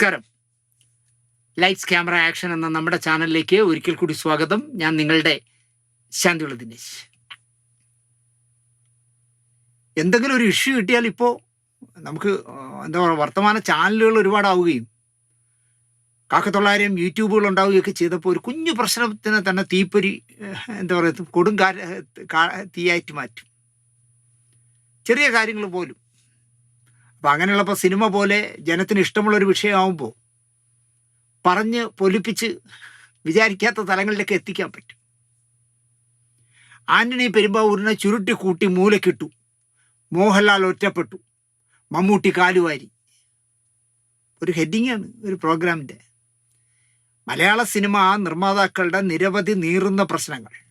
നമസ്കാരം. Lights camera action എന്ന നമ്മുടെ ചാനലിലേക്ക് ഒരിക്കൽ കൂടി സ്വാഗതം. ഞാൻ നിങ്ങളുടെ ശാന്തിയുള്ള ദിനേശ്. എന്തെങ്കിലും ഒരു ഇഷ്യൂ കിട്ടിയാൽ ഇപ്പോൾ നമുക്ക് എന്താ പറയുക വർത്തമാന ചാനലുകൾ ഒരുപാടാവുകയും കാക്കത്തൊള്ളായിരം യൂട്യൂബുകൾ ഉണ്ടാവുകയൊക്കെ ചെയ്തപ്പോൾ ഒരു കുഞ്ഞു പ്രശ്നത്തിന് തന്നെ തീപ്പൊരി എന്താ പറയുക കൊടും കാ കാ- തീയായിട്ട് മാറ്റും. ചെറിയ കാര്യങ്ങൾ പോലും അപ്പം അങ്ങനെയുള്ളപ്പോൾ സിനിമ പോലെ ജനത്തിന് ഇഷ്ടമുള്ള ഒരു വിഷയമാകുമ്പോൾ പറഞ്ഞ് പൊലിപ്പിച്ച് വിചാരിക്കാത്ത തലങ്ങളിലേക്ക് എത്തിക്കാൻ പറ്റും. ആന്റണി പെരുമ്പാവൂരിനെ ചുരുട്ടി കൂട്ടി മൂലക്കിട്ടു. മോഹൻലാൽ ഒറ്റപ്പെട്ടു. മമ്മൂട്ടി കാലുവാരി. ഒരു ഹെഡിങ്ങാണ് ഒരു പ്രോഗ്രാമിന്റെ. മലയാള സിനിമ നിർമ്മാതാക്കളുടെ നിരവധി നീറുന്ന പ്രശ്നങ്ങൾ.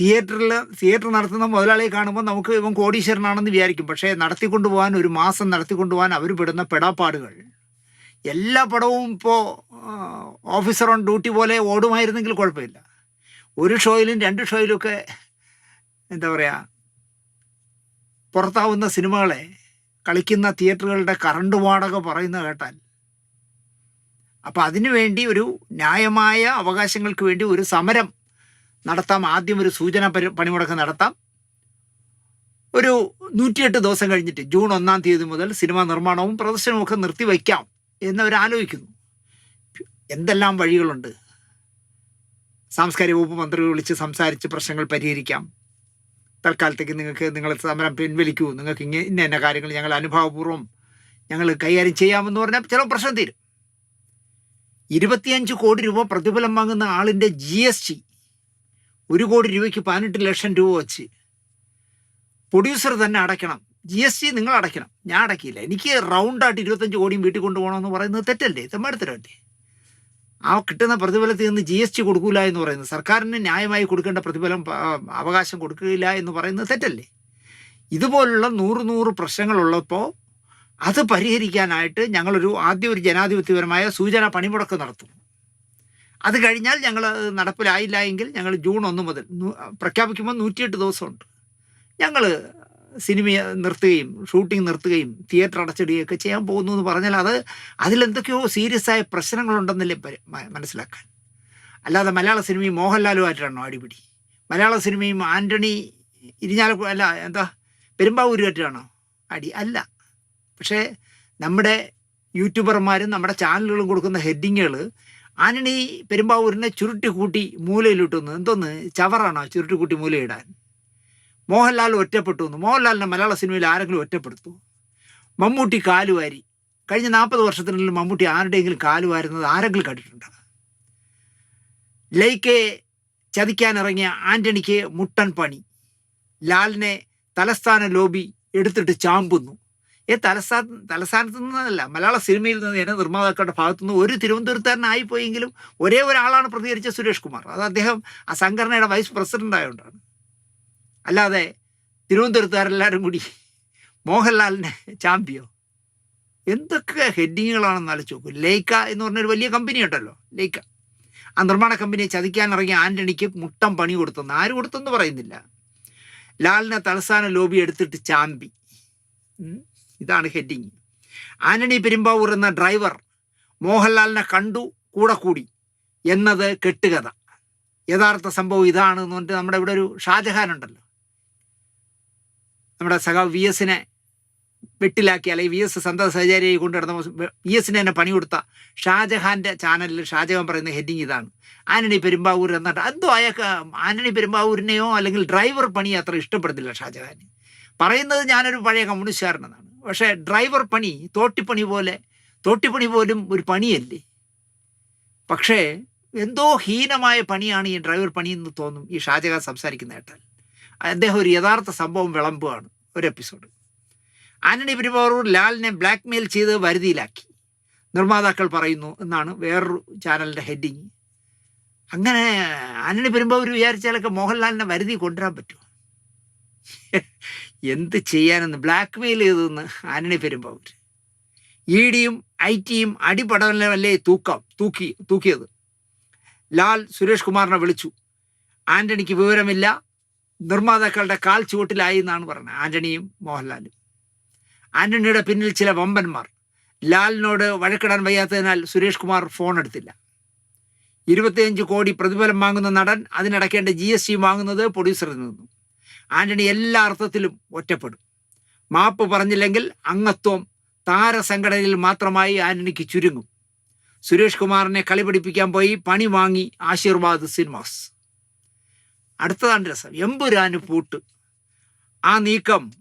തിയേറ്ററിൽ തിയേറ്റർ നടത്തുന്ന മുതലാളിയെ കാണുമ്പോൾ നമുക്ക് ഇവൻ കോടീശ്വരനാണെന്ന് വിചാരിക്കും. പക്ഷേ നടത്തിക്കൊണ്ടു പോകാൻ ഒരു മാസം നടത്തിക്കൊണ്ടുപോകാൻ അവർ പെടുന്ന പെടാപ്പാടുകൾ. എല്ലാ പടവും ഇപ്പോൾ ഓഫീസർ ഓൺ ഡ്യൂട്ടി പോലെ ഓടുമായിരുന്നെങ്കിൽ കുഴപ്പമില്ല. ഒരു ഷോയിലും രണ്ട് ഷോയിലുമൊക്കെ എന്താ പറയുക പുറത്താവുന്ന സിനിമകളെ കളിക്കുന്ന തിയേറ്ററുകളുടെ കറണ്ട് വാടക പറയുന്ന കേട്ടാൽ. അപ്പം അതിനുവേണ്ടി ഒരു ന്യായമായ അവകാശങ്ങൾക്ക് വേണ്ടി ഒരു സമരം നടത്താം. ആദ്യം ഒരു സൂചന പണിമുടക്ക് നടത്താം. ഒരു നൂറ്റിയെട്ട് ദിവസം കഴിഞ്ഞിട്ട് ജൂൺ ഒന്നാം തീയതി മുതൽ സിനിമാ നിർമ്മാണവും പ്രദർശനവും ഒക്കെ നിർത്തിവയ്ക്കാം എന്നവർ ആലോചിക്കുന്നു. എന്തെല്ലാം വഴികളുണ്ട്? സാംസ്കാരിക വകുപ്പ് മന്ത്രി വിളിച്ച് സംസാരിച്ച് പ്രശ്നങ്ങൾ പരിഹരിക്കാം. തൽക്കാലത്തേക്ക് നിങ്ങൾക്ക് നിങ്ങൾ സമരം പിൻവലിക്കൂ. നിങ്ങൾക്ക് ഇങ്ങനെ ഇന്ന ഇന്ന കാര്യങ്ങൾ ഞങ്ങൾ അനുഭവപൂർവം ഞങ്ങൾ കൈകാര്യം ചെയ്യാമെന്ന് പറഞ്ഞാൽ ചില പ്രശ്നം തീരും. ഇരുപത്തിയഞ്ച് കോടി രൂപ പ്രതിഫലം വാങ്ങുന്ന ആളിന്റെ ജി എസ് ടി ഒരു കോടി രൂപയ്ക്ക് പതിനെട്ട് ലക്ഷം രൂപ വെച്ച് പ്രൊഡ്യൂസർ തന്നെ അടയ്ക്കണം. ജി എസ് ടി നിങ്ങൾ അടയ്ക്കണം. ഞാൻ അടക്കിയില്ല എനിക്ക് റൗണ്ടായിട്ട് ഇരുപത്തഞ്ച് കോടിയും വീട്ടിൽ കൊണ്ടുപോകണമെന്ന് പറയുന്നത് തെറ്റല്ലേ? തെമ്മാടത്തരല്ലേ ആ കിട്ടുന്ന പ്രതിഫലത്തിൽ നിന്ന് ജി എസ് ടി കൊടുക്കൂല എന്ന് പറയുന്നത് സർക്കാരിന് ന്യായമായി കൊടുക്കേണ്ട പ്രതിഫലം അവകാശം കൊടുക്കുകയില്ല എന്ന് പറയുന്നത് തെറ്റല്ലേ? ഇതുപോലുള്ള നൂറ് നൂറ് പ്രശ്നങ്ങളുള്ളപ്പോൾ അത് പരിഹരിക്കാനായിട്ട് ഞങ്ങളൊരു ആദ്യ ഒരു ജനാധിപത്യപരമായ സൂചന പണിമുടക്ക് നടത്തും. അത് കഴിഞ്ഞാൽ ഞങ്ങൾ നടപ്പിലായില്ല എങ്കിൽ ഞങ്ങൾ ജൂൺ ഒന്ന് മുതൽ പ്രഖ്യാപിക്കുമ്പോൾ നൂറ്റിയെട്ട് ദിവസമുണ്ട്. ഞങ്ങൾ സിനിമ നിർത്തുകയും ഷൂട്ടിംഗ് നിർത്തുകയും തിയേറ്റർ അടച്ചിടുകയൊക്കെ ചെയ്യാൻ പോകുന്നു എന്ന് പറഞ്ഞാൽ അത് അതിലെന്തൊക്കെയോ സീരിയസ് ആയ പ്രശ്നങ്ങളുണ്ടെന്നല്ലേ പരി- മനസ്സിലാക്കാൻ. അല്ലാതെ മലയാള സിനിമയും മോഹൻലാലുമായിട്ടാണോ അടിപിടി. മലയാള സിനിമയും ആന്റണി ഇരിഞ്ഞാലക്കു അല്ല എന്താ പെരുമ്പാവൂരുമായിട്ടാണോ അടി അല്ല. പക്ഷേ നമ്മുടെ യൂട്യൂബർമാരും നമ്മുടെ ചാനലുകളും കൊടുക്കുന്ന ഹെഡിങ്ങുകൾ ആന്റണി പെരുമ്പാവൂരിനെ ചുരുട്ടി കൂട്ടി മൂലയിലിട്ടുന്നു. എന്തോന്ന്? ചവറാണോ ചുരുട്ടി കൂട്ടി മൂലയിടാൻ? മോഹൻലാൽ ഒറ്റപ്പെട്ടു എന്ന് മോഹൻലാലിനെ മലയാള സിനിമയിൽ ആരെങ്കിലും ഒറ്റപ്പെടുത്തു മമ്മൂട്ടി കാലുവാരി. കഴിഞ്ഞ നാൽപ്പത് വർഷത്തിനുള്ളിൽ മമ്മൂട്ടി ആരുടെയെങ്കിലും കാലുവാരുന്നത് ആരെങ്കിലും കണ്ടിട്ടുണ്ടോ? ലൈക്കെ ചതിക്കാനിറങ്ങിയ ആന്റണിക്ക് മുട്ടൻ പണി. ലാലിനെ തലസ്ഥാന ലോബി എടുത്തിട്ട് ചാമ്പുന്നു. ഏ തലസ്ഥാന തലസ്ഥാനത്ത് നിന്നല്ല മലയാള സിനിമയിൽ നിന്ന് എന്നെ നിർമ്മാതാക്കളുടെ ഭാഗത്തു നിന്ന് ഒരു തിരുവനന്തപുരത്തുകാരനായിപ്പോയെങ്കിലും ഒരേ ഒരാളാണ് പ്രതികരിച്ച സുരേഷ് കുമാർ. അത് അദ്ദേഹം ആ സംഘടനയുടെ വൈസ് പ്രസിഡന്റ് ആയതുകൊണ്ടാണ് അല്ലാതെ തിരുവനന്തപുരത്തുകാരെല്ലാവരും കൂടി മോഹൻലാലിന്റെ ചാമ്പ്യോ? എന്തൊക്കെ ഹെഡിങ്ങുകളാണെന്ന് ആലോചിച്ച് ലേക്ക എന്ന് പറഞ്ഞൊരു വലിയ കമ്പനി ഉണ്ടല്ലോ ലേക്ക ആ നിർമ്മാണ കമ്പനിയെ ചതിക്കാനിറങ്ങിയ ആന്റണിക്ക് മുട്ടം പണി കൊടുത്തെന്ന്. ആര് കൊടുത്തെന്ന് പറയുന്നില്ല. ലാലിനെ തലസ്ഥാന ലോബി എടുത്തിട്ട് ചാമ്പി. ഇതാണ് ഹെഡിങ്. ആന്റണി പെരുമ്പാവൂർ എന്ന ഡ്രൈവർ മോഹൻലാലിനെ കണ്ടു കൂടെ കൂടി. എന്നത് കെട്ടുകഥ. യഥാർത്ഥ സംഭവം ഇതാണ് എന്ന് പറഞ്ഞിട്ട് നമ്മുടെ ഇവിടെ ഒരു ഷാജഹാൻ ഉണ്ടല്ലോ. നമ്മുടെ സഖാവ് വി എസിനെ വെട്ടിലാക്കി അല്ലെങ്കിൽ വി എസ് സന്ത സഹചാരിയെ കൊണ്ടുവരുന്ന വി എസിന് തന്നെ പണി കൊടുത്ത ഷാജഹാന്റെ ചാനലിൽ ഷാജഹാൻ പറയുന്ന ഹെഡിങ് ഇതാണ്. ആന്റണി പെരുമ്പാവൂർ എന്നിട്ട് എന്തോ അയാൾക്ക് ആന്റണി പെരുമ്പാവൂരിനെയോ അല്ലെങ്കിൽ ഡ്രൈവർ പണി അത്ര ഇഷ്ടപ്പെടുന്നില്ല ഷാജഹാൻ പറയുന്നത് ഞാനൊരു പഴയ കമ്മ്യൂണിസ്റ്റുകാരനെന്നാണ്. പക്ഷേ ഡ്രൈവർ പണി തോട്ടിപ്പണി പോലെ തോട്ടിപ്പണി പോലും ഒരു പണിയല്ലേ? പക്ഷേ എന്തോ ഹീനമായ പണിയാണ് ഈ ഡ്രൈവർ പണി എന്ന് തോന്നും ഈ ഷാജഹാൻ സംസാരിക്കുന്ന കേട്ടാൽ. അദ്ദേഹം ഒരു യഥാർത്ഥ സംഭവം വിളമ്പുകയാണ് ഒരു എപ്പിസോഡ് ആന്റണി പെരുമാറൂർ ലാലിനെ ബ്ലാക്ക് മെയിൽ ചെയ്ത് വരുതിയിലാക്കി. നിർമ്മാതാക്കൾ പറയുന്നു എന്നാണ് വേറൊരു ചാനലിന്റെ ഹെഡിങ് അങ്ങനെ ആന്റണി പെരുമ്പാവൂർ വിചാരിച്ചാലൊക്കെ മോഹൻലാലിനെ വരുതി കൊണ്ടുവരാൻ പറ്റുമോ? എന്ത് ചെയ്യാനെന്ന് ബ്ലാക്ക് മെയിൽ ചെയ്തെന്ന് ആന്റണി പെരുമ്പാവൂർ. ഇ ഡിയും ഐ ടിയും അടിപടലല്ലേ തൂക്കാം തൂക്കി തൂക്കിയത്? ലാൽ സുരേഷ് കുമാറിനെ വിളിച്ചു. ആന്റണിക്ക് വിവരമില്ല നിർമ്മാതാക്കളുടെ കാൽ ചുവട്ടിലായി എന്നാണ് പറഞ്ഞത് ആന്റണിയും മോഹൻലാലും. ആന്റണിയുടെ പിന്നിൽ ചില വമ്പന്മാർ. ലാലിനോട് വഴക്കിടാൻ വയ്യാത്തതിനാൽ സുരേഷ് കുമാർ ഫോൺ എടുത്തില്ല. ഇരുപത്തിയഞ്ച് കോടി പ്രതിഫലം വാങ്ങുന്ന നടൻ അതിനടക്കേണ്ട ജി എസ് ടി വാങ്ങുന്നത് പ്രൊഡ്യൂസറിൽ നിന്നും. ആന്റണി എല്ലാ അർത്ഥത്തിലും ഒറ്റപ്പെടും. മാപ്പ് പറഞ്ഞില്ലെങ്കിൽ അംഗത്വം താരസംഘടനയിൽ മാത്രമായി ആന്റണിക്ക് ചുരുങ്ങും. സുരേഷ് കുമാറിനെ കളി പഠിപ്പിക്കാൻ പോയി പണി വാങ്ങി ആശീർവാദ് സിനിമാസ് അടുത്തതാണ് രസം. എമ്പുരാന് പൂട്ട്. ആ നീക്കം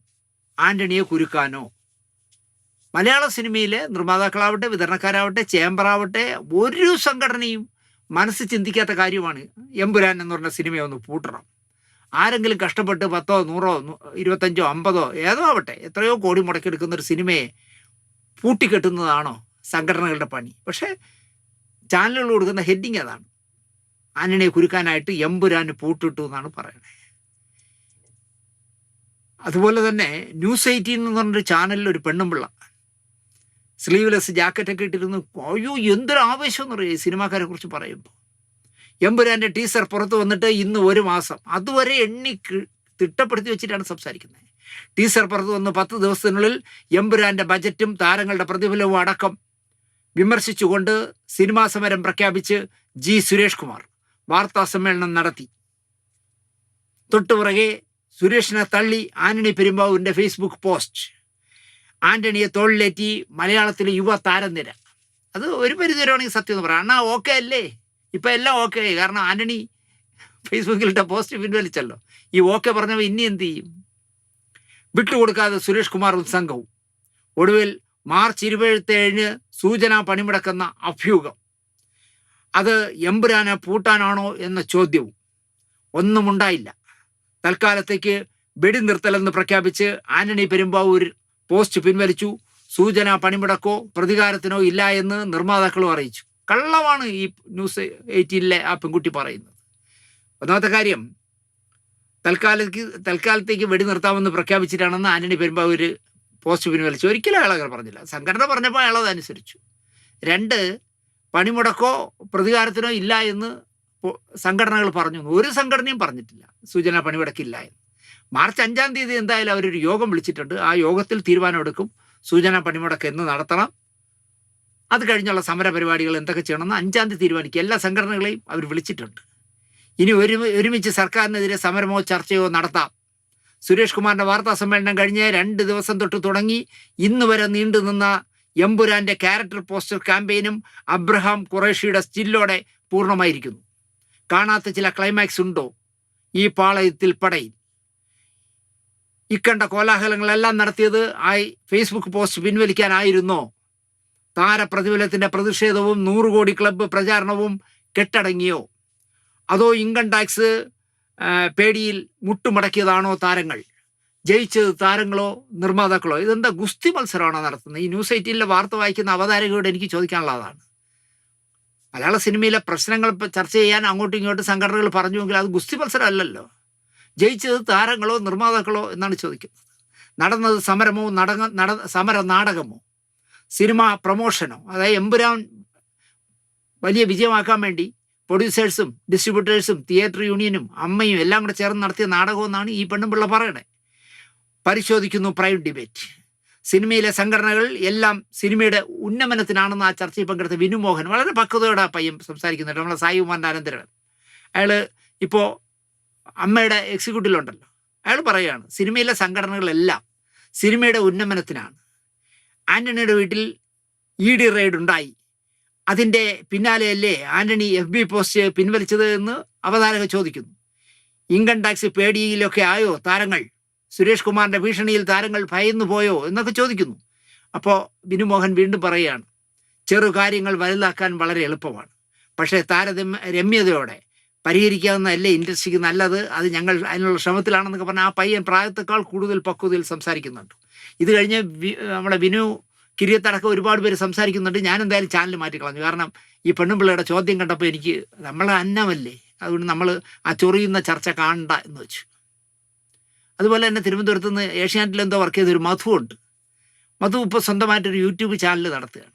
ആന്റണിയെ കുരുക്കാനോ? മലയാള സിനിമയിലെ നിർമ്മാതാക്കളാവട്ടെ വിതരണക്കാരാവട്ടെ ചേംബറാവട്ടെ ഒരു സംഘടനയും മനസ്സ് ചിന്തിക്കാത്ത കാര്യമാണ് എമ്പുരാൻ എന്ന് പറഞ്ഞ സിനിമയൊന്ന് പൂട്ടണം. ആരെങ്കിലും കഷ്ടപ്പെട്ട് പത്തോ നൂറോ ഇരുപത്തഞ്ചോ അമ്പതോ ഏതോ ആവട്ടെ എത്രയോ കോടി മുടക്കിയെടുക്കുന്ന ഒരു സിനിമയെ പൂട്ടിക്കെട്ടുന്നതാണോ സംഘടനകളുടെ പണി. പക്ഷേ ചാനലുകൾ കൊടുക്കുന്ന ഹെഡിങ് അതാണ്. ആനനെ കുരുക്കാനായിട്ട് എമ്പുരാന് പൂട്ടിട്ടു എന്നാണ് പറയുന്നത്. അതുപോലെ തന്നെ ന്യൂസ് എയ്റ്റീൻ എന്ന് പറഞ്ഞൊരു ചാനലിൽ ഒരു പെണ്ണുമ്പിള്ള സ്ലീവ്ലെസ് ജാക്കറ്റൊക്കെ ഇട്ടിരുന്നു. അയ്യോ എന്തൊരു ആവേശം എന്ന് പറയും സിനിമാക്കാരെ കുറിച്ച് പറയുമ്പോൾ. എമ്പുരാന്റെ ടീസർ പുറത്ത് വന്നിട്ട് ഇന്ന് ഒരു മാസം അതുവരെ എണ്ണി തിട്ടപ്പെടുത്തി വെച്ചിട്ടാണ് സംസാരിക്കുന്നത്. ടീസർ പുറത്ത് വന്ന് പത്ത് ദിവസത്തിനുള്ളിൽ എമ്പുരാന്റെ ബജറ്റും താരങ്ങളുടെ പ്രതിഫലവും അടക്കം വിമർശിച്ചുകൊണ്ട് സിനിമാ സമരം പ്രഖ്യാപിച്ച് ജി സുരേഷ് കുമാർ വാർത്താ സമ്മേളനം നടത്തി. തൊട്ടുപുറകെ സുരേഷിനെ തള്ളി ആന്റണി പെരുമ്പാവൂരിന്റെ ഫേസ്ബുക്ക് പോസ്റ്റ്. ആന്റണിയെ തോളിലേറ്റി മലയാളത്തിലെ യുവ താരനിര. അത് ഒരു പരിധി വരെയാണെങ്കിൽ സത്യം എന്ന് പറയാം. അണ്ണാ ഓക്കെ അല്ലേ? ഇപ്പം എല്ലാം ഓക്കെ ആയി കാരണം ആന്റണി ഫേസ്ബുക്കിലിട്ട പോസ്റ്റ് പിൻവലിച്ചല്ലോ. ഈ ഓക്കെ പറഞ്ഞവ ഇനി എന്ത് ചെയ്യും? വിട്ടുകൊടുക്കാതെ സുരേഷ് കുമാറും സംഘവും. ഒടുവിൽ മാർച്ച് ഇരുപത്തേഴിന് സൂചന പണിമുടക്കുന്ന അഭ്യൂഹം. അത് എമ്പുരാനെ പൂട്ടാനാണോ എന്ന ചോദ്യവും. ഒന്നും ഉണ്ടായില്ല. തൽക്കാലത്തേക്ക് വെടിനിർത്തലെന്ന് പ്രഖ്യാപിച്ച് ആന്റണി പെരുമ്പാവൂർ പോസ്റ്റ് പിൻവലിച്ചു. സൂചന പണിമുടക്കോ പ്രതികാരത്തിനോ ഇല്ല എന്ന് നിർമ്മാതാക്കളും അറിയിച്ചു. കള്ളമാണ് ഈ ന്യൂസ് എയ്റ്റീനിലെ ആ പെൺകുട്ടി പറയുന്നത്. ഒന്നാമത്തെ കാര്യം തൽക്കാലത്തേക്ക് തൽക്കാലത്തേക്ക് വെടി നിർത്താമെന്ന് പ്രഖ്യാപിച്ചിട്ടാണെന്ന് ആന്റണി പെരുമ്പാവൂർ പോസ്റ്റ് പിൻവലിച്ചു ഒരിക്കലും അയാൾ അങ്ങനെ പറഞ്ഞില്ല. സംഘടന പറഞ്ഞപ്പോൾ അയാൾ അതനുസരിച്ചു. രണ്ട് പണിമുടക്കോ പ്രതികാരത്തിനോ ഇല്ല എന്ന് സംഘടനകൾ പറഞ്ഞു. ഒരു സംഘടനയും പറഞ്ഞിട്ടില്ല. സൂചന പണിമുടക്കില്ല എന്ന്. മാർച്ച് അഞ്ചാം തീയതി എന്തായാലും അവരൊരു യോഗം വിളിച്ചിട്ടുണ്ട്. ആ യോഗത്തിൽ തീരുമാനമെടുക്കും. സൂചന പണിമുടക്ക് എന്ന് നടത്തണം. അത് കഴിഞ്ഞുള്ള സമര പരിപാടികൾ എന്തൊക്കെ ചെയ്യണമെന്ന് അഞ്ചാം തീയതി തീരുമാനിക്കുക. എല്ലാ സംഘടനകളെയും അവർ വിളിച്ചിട്ടുണ്ട്. ഇനി ഒരു ഒരുമിച്ച് സർക്കാരിനെതിരെ സമരമോ ചർച്ചയോ നടത്താം. സുരേഷ് കുമാറിന്റെ വാർത്താ സമ്മേളനം കഴിഞ്ഞ് രണ്ട് ദിവസം തൊട്ട് തുടങ്ങി. ഇന്ന് വരെ നീണ്ടു നിന്ന ക്യാരക്ടർ പോസ്റ്റർ ക്യാമ്പയിനും അബ്രഹാം ഖുറേഷിയുടെ സ്റ്റില്ലോടെ പൂർണമായിരിക്കുന്നു. കാണാത്ത ചില ക്ലൈമാക്സ് ഉണ്ടോ? ഈ പാളയത്തിൽ പടയിൽ. ഇക്കണ്ട കോലാഹലങ്ങളെല്ലാം നടത്തിയത് ആയി ഫേസ്ബുക്ക് പോസ്റ്റ് പിൻവലിക്കാനായിരുന്നോ? താരപ്രതിഫലത്തിന്റെ പ്രതിഷേധവും നൂറ് കോടി ക്ലബ്ബ് പ്രചാരണവും കെട്ടടങ്ങിയോ? അതോ ഇൻകം ടാക്സ് പേടിയിൽ മുട്ടുമടക്കിയതാണോ താരങ്ങൾ? ജയിച്ചത് താരങ്ങളോ നിർമ്മാതാക്കളോ? ഇതെന്താ ഗുസ്തി മത്സരമാണോ നടത്തുന്നത്? ഈ ന്യൂസ് എയ്റ്റീനിലെ വാർത്ത വായിക്കുന്ന അവതാരകയോട് എനിക്ക് ചോദിക്കാനുള്ളതാണ്. മലയാള സിനിമയിലെ പ്രശ്നങ്ങൾ ചർച്ച ചെയ്യാൻ അങ്ങോട്ടും ഇങ്ങോട്ടും സംഘടനകൾ പറഞ്ഞുവെങ്കിൽ അത് ഗുസ്തി മത്സരം അല്ലല്ലോ ജയിച്ചത് താരങ്ങളോ നിർമ്മാതാക്കളോ എന്നാണ് ചോദിക്കുന്നത്. നടന്നത് സമരമോ നട സമര നാടകമോ സിനിമ പ്രൊമോഷനോ അതായത് എമ്പുരാൻ വലിയ വിജയമാക്കാൻ വേണ്ടി പ്രൊഡ്യൂസേഴ്സും ഡിസ്ട്രിബ്യൂട്ടേഴ്സും തിയേറ്റർ യൂണിയനും അമ്മയും എല്ലാം കൂടെ ചേർന്ന് നടത്തിയ നാടകമെന്നാണ് ഈ പെണ്ണുപിള്ള പറയണേ. പരിശോധിക്കുന്നു പ്രൈം ഡിബേറ്റ്. സിനിമയിലെ സംഘടനകൾ എല്ലാം സിനിമയുടെ ഉന്നമനത്തിനാണെന്ന് ആ ചർച്ചയിൽ പങ്കെടുത്ത വിനുമോഹൻ വളരെ പക്വതയോടെ ആ പയ്യൻ സംസാരിക്കുന്നുണ്ട്. നമ്മളെ സായി കുമാറിന്റെ അനന്തരവൻ. അയാൾ ഇപ്പോൾ അമ്മയുടെ എക്സിക്യൂട്ടീവിലുണ്ടല്ലോ അയാൾ പറയുകയാണ് സിനിമയിലെ സംഘടനകളെല്ലാം സിനിമയുടെ ഉന്നമനത്തിനാണ്. ആന്റണിയുടെ വീട്ടിൽ ഇ ഡി റെയ്ഡ് ഉണ്ടായി. അതിന്റെ പിന്നാലെയല്ലേ ആന്റണി എഫ് ബി പോസ്റ്റ് പിൻവലിച്ചത് എന്ന് അവതാരകർ ചോദിക്കുന്നു. ഇൻകം ടാക്സ് പേടിയിലൊക്കെ ആയോ താരങ്ങൾ? സുരേഷ് കുമാറിന്റെ ഭീഷണിയിൽ താരങ്ങൾ ഭയന്നു പോയോ എന്നൊക്കെ ചോദിക്കുന്നു. അപ്പോൾ ബിനുമോഹൻ വീണ്ടും പറയുകയാണ്. ചെറു കാര്യങ്ങൾ വലുതാക്കാൻ വളരെ എളുപ്പമാണ്. പക്ഷേ താരതമ്യ രമ്യതയോടെ പരിഹരിക്കാവുന്നതല്ലേ ഇൻഡസ്ട്രിക്ക് നല്ലത്? അത് ഞങ്ങൾ അതിനുള്ള ശ്രമത്തിലാണെന്നൊക്കെ പറഞ്ഞാൽ ആ പയ്യൻ പ്രായത്തെക്കാൾ കൂടുതൽ പക്വതയിൽ സംസാരിക്കുന്നുണ്ട്. ഇത് കഴിഞ്ഞ് നമ്മുടെ വിനു കിരിയത്തടക്കം ഒരുപാട് പേര് സംസാരിക്കുന്നുണ്ട്. ഞാൻ എന്തായാലും ചാനൽ മാറ്റിക്കളഞ്ഞു കാരണം ഈ പെണ്ണുപിള്ളയുടെ ചോദ്യം കണ്ടപ്പോൾ എനിക്ക് നമ്മളെ അന്നമല്ലേ? അതുകൊണ്ട് നമ്മൾ ആ ചൊറിയുന്ന ചർച്ച കാണണ്ട എന്ന് വെച്ചു. അതുപോലെ തന്നെ തിരുവനന്തപുരത്ത് നിന്ന് ഏഷ്യാനെറ്റിൽ എന്തോ വർക്ക് ചെയ്തൊരു മധു ഉണ്ട്. മധു ഇപ്പോൾ സ്വന്തമായിട്ടൊരു യൂട്യൂബ് ചാനൽ നടത്തുകയാണ്.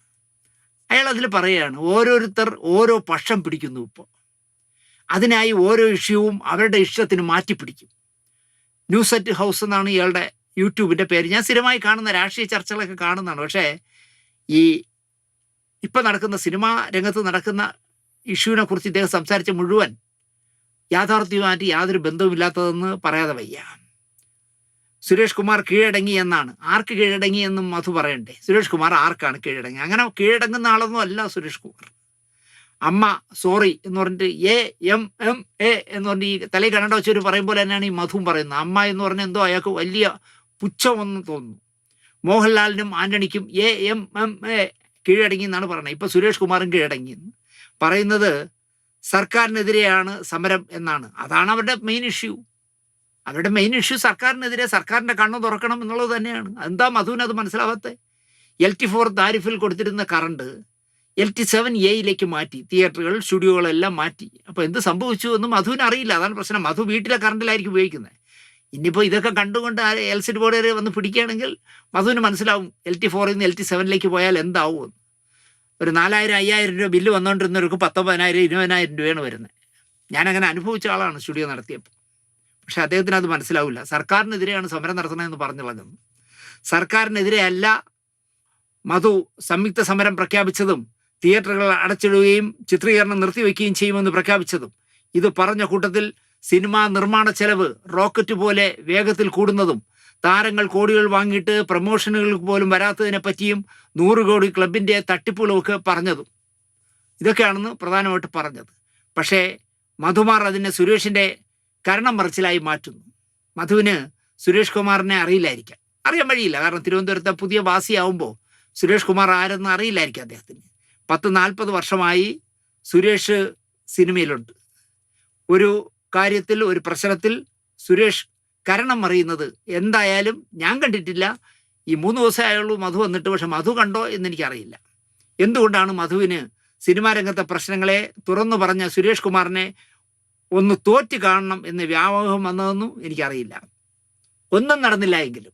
അയാൾ അതിൽ പറയുകയാണ് ഓരോരുത്തർ ഓരോ പക്ഷം പിടിക്കുന്നു ഇപ്പോൾ അതിനായി ഓരോ ഇഷ്യൂവും അവരുടെ ഇഷ്ടത്തിന് മാറ്റിപ്പിടിക്കും. ന്യൂസ് അറ്റ് ഹൗസ് എന്നാണ് ഇയാളുടെ യൂട്യൂബിന്റെ പേര്. ഞാൻ സ്ഥിരമായി കാണുന്ന രാഷ്ട്രീയ ചർച്ചകളൊക്കെ കാണുന്നതാണ്. പക്ഷേ ഈ ഇപ്പം നടക്കുന്ന സിനിമാ രംഗത്ത് നടക്കുന്ന ഇഷ്യൂവിനെ കുറിച്ച് ഇദ്ദേഹം സംസാരിച്ച മുഴുവൻ യാഥാർത്ഥ്യവുമായിട്ട് യാതൊരു ബന്ധവുമില്ലാത്തതെന്ന് പറയാതെ വയ്യ. സുരേഷ് കുമാർ കീഴടങ്ങി എന്നാണ്. ആർക്ക് കീഴടങ്ങി എന്നും മധു പറയണ്ടേ. സുരേഷ് കുമാർ ആർക്കാണ് കീഴടങ്ങി? അങ്ങനെ കീഴടങ്ങുന്ന ആളൊന്നും അല്ല സുരേഷ് കുമാർ. അമ്മ സോറി എന്ന് പറഞ്ഞിട്ട് എ എം എം എ എന്ന് പറഞ്ഞിട്ട് ഈ തലയിൽ കണ്ണട വെച്ചൊരു പറയും പോലെ തന്നെയാണ് ഈ മധുവും പറയുന്നത്. അമ്മ എന്ന് പറഞ്ഞാൽ എന്തോ അയാൾക്ക് വലിയ പുച്ഛമെന്ന് തോന്നുന്നു. മോഹൻലാലിനും ആന്റണിക്കും എ എം എം എ കീഴടങ്ങി എന്നാണ് പറയുന്നത്. ഇപ്പൊ സുരേഷ് കുമാറും കീഴടങ്ങി. പറയുന്നത് സർക്കാരിനെതിരെയാണ് സമരം എന്നാണ്. അതാണ് അവരുടെ മെയിൻ ഇഷ്യൂ അവരുടെ മെയിൻ ഇഷ്യൂ സർക്കാരിനെതിരെ. സർക്കാരിന്റെ കണ്ണു തുറക്കണം എന്നുള്ളത് തന്നെയാണ്. എന്താ മധുവിനത് അത് മനസ്സിലാവാത്തെ? എൽ ടി ഫോർ താരിഫിൽ കൊടുത്തിരുന്ന കറണ്ട് എൽ ടി സെവൻ എയിലേക്ക് മാറ്റി. തിയേറ്ററുകൾ സ്റ്റുഡിയോകളെല്ലാം മാറ്റി. അപ്പോൾ എന്ത് സംഭവിച്ചു എന്ന് മധുവിന് അറിയില്ല. അതാണ് പ്രശ്നം. മധു വീട്ടിലെ കറണ്ടിലായിരിക്കും ഉപയോഗിക്കുന്നത്. ഇനിയിപ്പോൾ ഇതൊക്കെ കണ്ടുകൊണ്ട് എൽ സി ബോർഡ് വന്ന് പിടിക്കുകയാണെങ്കിൽ മധുവിന് മനസ്സിലാവും എൽ ടി ഫോറിൽ നിന്ന് എൽ ടി സെവനിലേക്ക് പോയാൽ എന്താവും. ഒരു നാലായിരം അയ്യായിരം രൂപ ബില്ല് വന്നുകൊണ്ടിരുന്നവർക്ക് പത്തൊമ്പതിനായിരം ഇരുപതിനായിരം രൂപയാണ് വരുന്നത്. ഞാനങ്ങനെ അനുഭവിച്ച ആളാണ് സ്റ്റുഡിയോ നടത്തിയപ്പോൾ പക്ഷേ അദ്ദേഹത്തിന് അത് മനസ്സിലാവില്ല. സർക്കാരിനെതിരെയാണ് സമരം നടത്തണമെന്ന് പറഞ്ഞു കളഞ്ഞത്. സർക്കാരിനെതിരെ അല്ല മധു സംയുക്ത സമരം പ്രഖ്യാപിച്ചതും തിയേറ്ററുകൾ അടച്ചിടുകയും ചിത്രീകരണം നിർത്തിവെക്കുകയും ചെയ്യുമെന്ന് പ്രഖ്യാപിച്ചതും. ഇത് പറഞ്ഞ കൂട്ടത്തിൽ സിനിമാ നിർമ്മാണ ചെലവ് റോക്കറ്റ് പോലെ വേഗത്തിൽ കൂടുന്നതും താരങ്ങൾ കോടികൾ വാങ്ങിയിട്ട് പ്രമോഷനുകൾക്ക് പോലും വരാത്തതിനെ പറ്റിയും നൂറ് കോടി ക്ലബിന്റെ തട്ടിപ്പുകളൊക്കെ പറഞ്ഞതും. ഇതൊക്കെയാണെന്ന് പ്രധാനമായിട്ട് പറഞ്ഞത്. പക്ഷേ മധുമാർ അതിനെ സുരേഷിന്റെ കരണം മറിച്ചിലായി മാറ്റുന്നു. മധുവിന് സുരേഷ് കുമാറിനെ അറിയില്ലായിരിക്കാം. അറിയാൻ വഴിയില്ല. കാരണം തിരുവനന്തപുരത്തെ പുതിയ വാസിയാവുമ്പോൾ സുരേഷ് കുമാർ ആരെന്ന് അറിയില്ലായിരിക്കും അദ്ദേഹത്തിന്. പത്ത് നാൽപ്പത് വർഷമായി സുരേഷ് സിനിമയിലുണ്ട്. ഒരു കാര്യത്തിൽ ഒരു പ്രശ്നത്തിൽ സുരേഷ് കരണം അറിയുന്നത് എന്തായാലും ഞാൻ കണ്ടിട്ടില്ല. ഈ മൂന്ന് ദിവസമേ ആയുള്ളൂ മധു വന്നിട്ട് പക്ഷെ മധു കണ്ടോ എന്ന് എനിക്കറിയില്ല എന്തുകൊണ്ടാണ് മധുവിന് സിനിമാ രംഗത്തെ പ്രശ്നങ്ങളെ തുറന്നു പറഞ്ഞ സുരേഷ് കുമാറിനെ ഒന്ന് തോറ്റ് കാണണം എന്ന് വ്യാമോഹം വന്നതെന്നും എനിക്കറിയില്ല. ഒന്നും നടന്നില്ല എങ്കിലും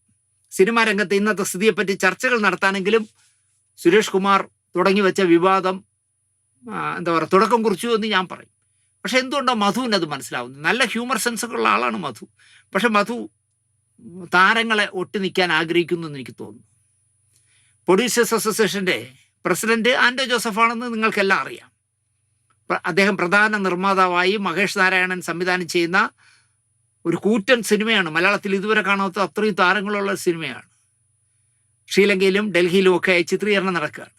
സിനിമാ രംഗത്തെ ഇന്നത്തെ സ്ഥിതിയെപ്പറ്റി ചർച്ചകൾ നടത്താനെങ്കിലും സുരേഷ് കുമാർ തുടങ്ങി വെച്ച വിവാദം എന്താ പറയുക തുടക്കം കുറിച്ചു എന്ന് ഞാൻ പറയും. പക്ഷെ എന്തുകൊണ്ടോ മധുവിന് അത് മനസ്സിലാവുന്നു. നല്ല ഹ്യൂമർ സെൻസൊക്കെ ഉള്ള ആളാണ് മധു. പക്ഷെ മധു താരങ്ങളെ ഒട്ടി നിൽക്കാൻ ആഗ്രഹിക്കുന്നു എന്ന് എനിക്ക് തോന്നുന്നു. പ്രൊഡ്യൂസേഴ്സ് അസോസിയേഷന്റെ പ്രസിഡന്റ് ആൻഡോ ജോസഫാണെന്ന് നിങ്ങൾക്കെല്ലാം അറിയാം. അദ്ദേഹം പ്രധാന നിർമ്മാതാവായി മഹേഷ് നാരായണൻ സംവിധാനം ചെയ്യുന്ന ഒരു കൂറ്റൻ സിനിമയാണ്. മലയാളത്തിൽ ഇതുവരെ കാണാത്ത അത്രയും താരങ്ങളുള്ള സിനിമയാണ്. ശ്രീലങ്കയിലും ഡൽഹിയിലും ഒക്കെ ചിത്രീകരണം നടക്കുകയാണ്.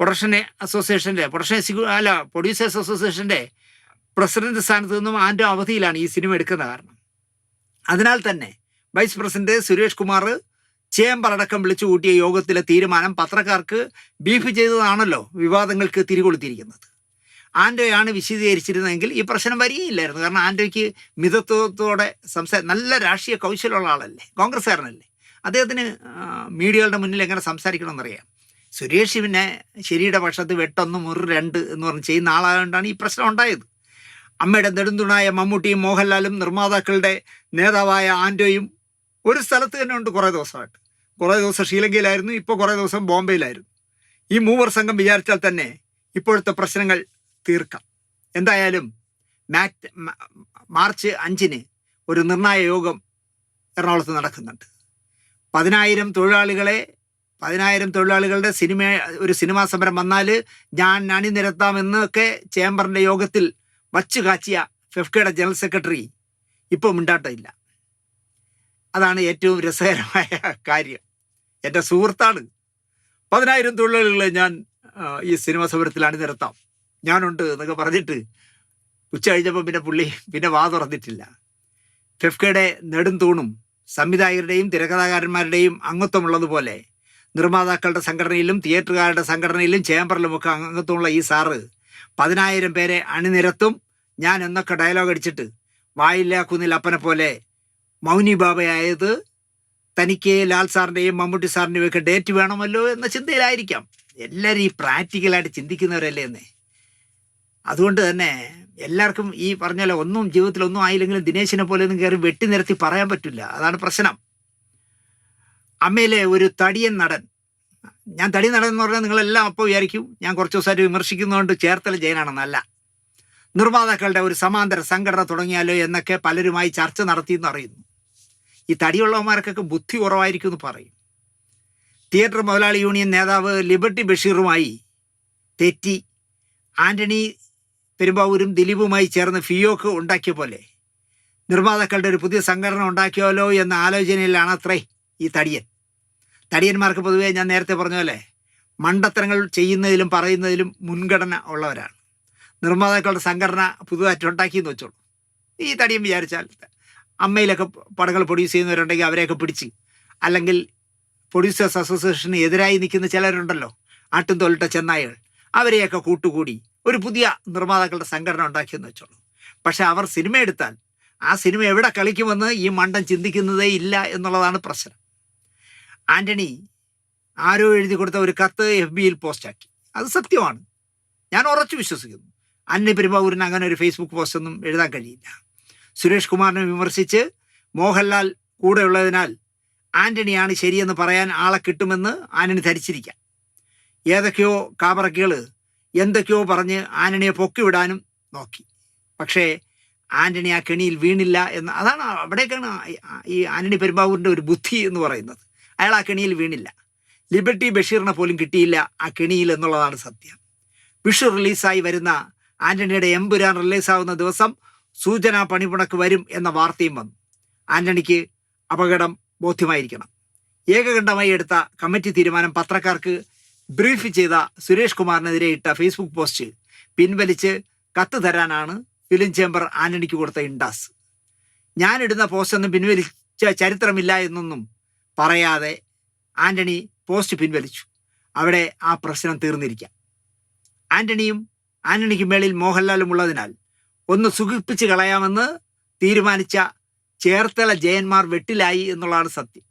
പ്രൊഡക്ഷൻ അസോസിയേഷന്റെ പ്രൊഡക്ഷൻ എക്സിക്യൂ- അല്ല പ്രൊഡ്യൂസേഴ്സ് അസോസിയേഷന്റെ പ്രസിഡന്റ് സ്ഥാനത്ത് നിന്നും ആൻഡോ അവധിയിലാണ് ഈ സിനിമ എടുക്കുന്ന കാരണം. അതിനാൽ തന്നെ vice president Suresh Kumar chamber അടക്കം വിളിച്ചു കൂട്ടിയ യോഗത്തിലെ തീരുമാനം പത്രക്കാർക്ക് ബീഫ് ചെയ്തതാണല്ലോ വിവാദങ്ങൾക്ക് തിരികൊളുത്തിയിരിക്കുന്നത്. ആൻഡോയാണ് വിശദീകരിച്ചിരുന്നതെങ്കിൽ ഈ പ്രശ്നം വരികയില്ലായിരുന്നു. കാരണം ആൻഡോയ്ക്ക് മിതത്വത്തോടെ സംസാര നല്ല രാഷ്ട്രീയ കൗശലമുള്ള ആളല്ലേ കോൺഗ്രസ്സുകാരനല്ലേ. അദ്ദേഹത്തിന് മീഡിയകളുടെ മുന്നിൽ എങ്ങനെ സംസാരിക്കണമെന്നറിയാം. സുരേഷ് പിന്നെ ശരിയുടെ പക്ഷത്ത് വെട്ടൊന്ന് മുറി രണ്ട് എന്ന് പറഞ്ഞ് ചെയ്യുന്ന ആളായതുകൊണ്ടാണ് ഈ പ്രശ്നം ഉണ്ടായത്. അമ്മയുടെ നെടുന്തുണായ മമ്മൂട്ടിയും മോഹൻലാലും നിർമ്മാതാക്കളുടെ നേതാവായ ആൻഡോയും ഒരു സ്ഥലത്ത് തന്നെ ഉണ്ട് കുറേ ദിവസമായിട്ട്. കുറേ ദിവസം ശ്രീലങ്കയിലായിരുന്നു ഇപ്പോൾ കുറേ ദിവസം ബോംബെയിലായിരുന്നു. ഈ മൂവർ സംഘം വിചാരിച്ചാൽ തന്നെ ഇപ്പോഴത്തെ പ്രശ്നങ്ങൾ തീർക്കാം. എന്തായാലും മാറ്റ് മാർച്ച് അഞ്ചിന് ഒരു നിർണായക യോഗം എറണാകുളത്ത് നടക്കുന്നുണ്ട്. പതിനായിരം തൊഴിലാളികളെ പതിനായിരം തൊഴിലാളികളുടെ സിനിമ ഒരു സിനിമാ സമരം വന്നാൽ ഞാൻ അണിനിരത്താമെന്നൊക്കെ ചേംബറിന്റെ യോഗത്തിൽ വച്ചു കാച്ചിയ ഫെഫ്കയുടെ ജനറൽ സെക്രട്ടറി ഇപ്പോൾ മിണ്ടാട്ടമില്ല അതാണ് ഏറ്റവും രസകരമായ കാര്യം. എന്റെ സുഹൃത്താണ്. പതിനായിരം തൊഴിലാളികളെ ഞാൻ ഈ സിനിമാ സമരത്തിൽ അണിനിരത്താം ഞാനുണ്ട് എന്നൊക്കെ പറഞ്ഞിട്ട് ഉച്ച കഴിഞ്ഞപ്പോൾ പിന്നെ പുള്ളി പിന്നെ വാ തുറന്നിട്ടില്ല. ഫെഫ്കയുടെ നെടും തൂണും സംവിധായകരുടെയും തിരക്കഥാകാരന്മാരുടെയും അംഗത്വമുള്ളതുപോലെ നിർമ്മാതാക്കളുടെ സംഘടനയിലും തിയേറ്ററുകാരുടെ സംഘടനയിലും ചേംബറിലുമൊക്കെ അംഗത്വമുള്ള ഈ സാറ് പതിനായിരം പേരെ അണിനിരത്തും ഞാൻ എന്നൊക്കെ ഡയലോഗ് അടിച്ചിട്ട് വായില്ല കുന്നിൽ അപ്പനെ പോലെ മൗനി ബാബയായത് തനിക്ക് ലാൽ സാറിന്റെയും മമ്മൂട്ടി സാറിന്റെയും ഒക്കെ ഡേറ്റ് വേണമല്ലോ എന്ന ചിന്തയിലായിരിക്കാം. എല്ലാവരും ഈ പ്രാക്ടിക്കലായിട്ട് ചിന്തിക്കുന്നവരല്ലേ എന്നേ. അതുകൊണ്ട് തന്നെ എല്ലാവർക്കും ഈ പറഞ്ഞ ഒന്നും ജീവിതത്തിൽ ഒന്നും ആയില്ലെങ്കിലും ദിനേശിനെ പോലെ ഒന്നും കയറി വെട്ടി നിരത്തി പറയാൻ പറ്റില്ല. അതാണ് പ്രശ്നം. അമ്മയിലെ ഒരു തടിയൻ നടൻ. ഞാൻ തടി നടൻ എന്ന് പറഞ്ഞാൽ നിങ്ങളെല്ലാം അപ്പോൾ വിചാരിക്കും ഞാൻ കുറച്ച് ദിവസമായിട്ട് വിമർശിക്കുന്നതുകൊണ്ട് ചേർത്തല ജയനാണെന്നല്ല നിർമ്മാതാക്കളുടെ ഒരു സമാന്തര സംഘടന തുടങ്ങിയാലോ എന്നൊക്കെ പലരുമായി ചർച്ച നടത്തിയെന്ന് അറിയുന്നു. ഈ തടിയുള്ളവന്മാർക്കൊക്കെ ബുദ്ധി കുറവായിരിക്കും എന്ന് പറയും. തിയേറ്റർ മുതലാളി യൂണിയൻ നേതാവ് ലിബർട്ടി ബഷീറുമായി തെറ്റി ആന്റണി പെരുമ്പാവൂരും ദിലീപുമായി ചേർന്ന് ഫിയോക്ക് ഉണ്ടാക്കിയ പോലെ. നിർമ്മാതാക്കളുടെ ഒരു പുതിയ സംഘടന ഉണ്ടാക്കിയാലോ എന്ന ആലോചനയിലാണ് അത്രേ ഈ തടിയൻ. തടിയന്മാർക്ക് പൊതുവേ ഞാൻ നേരത്തെ പറഞ്ഞ പോലെ മണ്ടത്തരങ്ങൾ ചെയ്യുന്നതിലും പറയുന്നതിലും മുൻഗണന ഉള്ളവരാണ്. നിർമ്മാതാക്കളുടെ സംഘടന പുതുതായിട്ട് ഉണ്ടാക്കിയെന്ന് വെച്ചോളൂ. ഈ തടിയൻ വിചാരിച്ചാൽ അമ്മയിലൊക്കെ പടങ്ങൾ പ്രൊഡ്യൂസ് ചെയ്യുന്നവരുണ്ടെങ്കിൽ അവരെയൊക്കെ പിടിച്ച് അല്ലെങ്കിൽ പ്രൊഡ്യൂസേഴ്സ് അസോസിയേഷന് എതിരായി നിൽക്കുന്ന ചിലരുണ്ടല്ലോ ആട്ടും തൊലിട്ട ചെന്നായകൾ അവരെയൊക്കെ കൂട്ടുകൂടി ഒരു പുതിയ നിർമ്മാതാക്കളുടെ സംഘടന ഉണ്ടാക്കിയെന്ന് വെച്ചോളൂ. പക്ഷെ അവർ സിനിമ എടുത്താൽ ആ സിനിമ എവിടെ കളിക്കുമെന്ന് ഈ മണ്ടൻ ചിന്തിക്കുന്നതേ ഇല്ല എന്നുള്ളതാണ് പ്രശ്നം. ആന്റണി ആരോ എഴുതി കൊടുത്ത ഒരു കത്ത് എഫ് ബിയിൽ പോസ്റ്റാക്കി. അത് സത്യമാണ്. ഞാൻ ഉറച്ചു വിശ്വസിക്കുന്നു. അന്യ പെരുമാവൂരിന് അങ്ങനെ ഒരു ഫേസ്ബുക്ക് പോസ്റ്റൊന്നും എഴുതാൻ കഴിയില്ല. സുരേഷ് കുമാറിനെ വിമർശിച്ച് മോഹൻലാൽ കൂടെയുള്ളതിനാൽ ആന്റണിയാണ് ശരിയെന്ന് പറയാൻ ആളെ കിട്ടുമെന്ന് ആന്റണി ധരിച്ചിരിക്കാം. ഏതൊക്കെയോ കാബറക്കികൾ എന്തൊക്കെയോ പറഞ്ഞ് ആന്റണിയെ പൊക്കിവിടാനും നോക്കി. പക്ഷേ ആന്റണി ആ കെണിയിൽ വീണില്ല എന്ന് അതാണ് അവിടേക്കാണ് ഈ ആന്റണി പെരുമ്പാവൂരിന്റെ ഒരു ബുദ്ധി എന്ന് പറയുന്നത്. അയാൾ ആ കെണിയിൽ വീണില്ല. ലിബർട്ടി ബഷീറിനെ പോലും കിട്ടിയില്ല ആ കെണിയിൽ എന്നുള്ളതാണ് സത്യം. വിഷു റിലീസായി വരുന്ന ആന്റണിയുടെ എമ്പുരാൻ റിലീസാവുന്ന ദിവസം സൂചന പണിമുടക്ക് വരും എന്ന വാർത്തയും വന്നു. ആന്റണിക്ക് അപകടം ബോധ്യമായിരിക്കണം. ഏകകണ്ഠമായി എടുത്ത കമ്മിറ്റി തീരുമാനം പത്രക്കാർക്ക് ബ്രീഫ് ചെയ്ത സുരേഷ് കുമാറിനെതിരെ ഇട്ട ഫേസ്ബുക്ക് പോസ്റ്റ് പിൻവലിച്ച് കത്ത് തരാനാണ് ഫിലിം ചേംബർ ആന്റണിക്ക് കൊടുത്ത ഇൻഡാസ് ഞാനിടുന്ന പോസ്റ്റൊന്നും പിൻവലിച്ച ചരിത്രമില്ല എന്നൊന്നും പറയാതെ ആന്റണി പോസ്റ്റ് പിൻവലിച്ചു. അവിടെ ആ പ്രശ്നം തീർന്നിരിക്കാം. ആന്റണിയും ആന്റണിക്ക് മേളിൽ മോഹൻലാലും ഉള്ളതിനാൽ ഒന്ന് സുഖിപ്പിച്ച് കളയാമെന്ന് തീരുമാനിച്ച ചേർത്തല ജയന്മാർ വെട്ടിലായി എന്നുള്ളതാണ് സത്യം.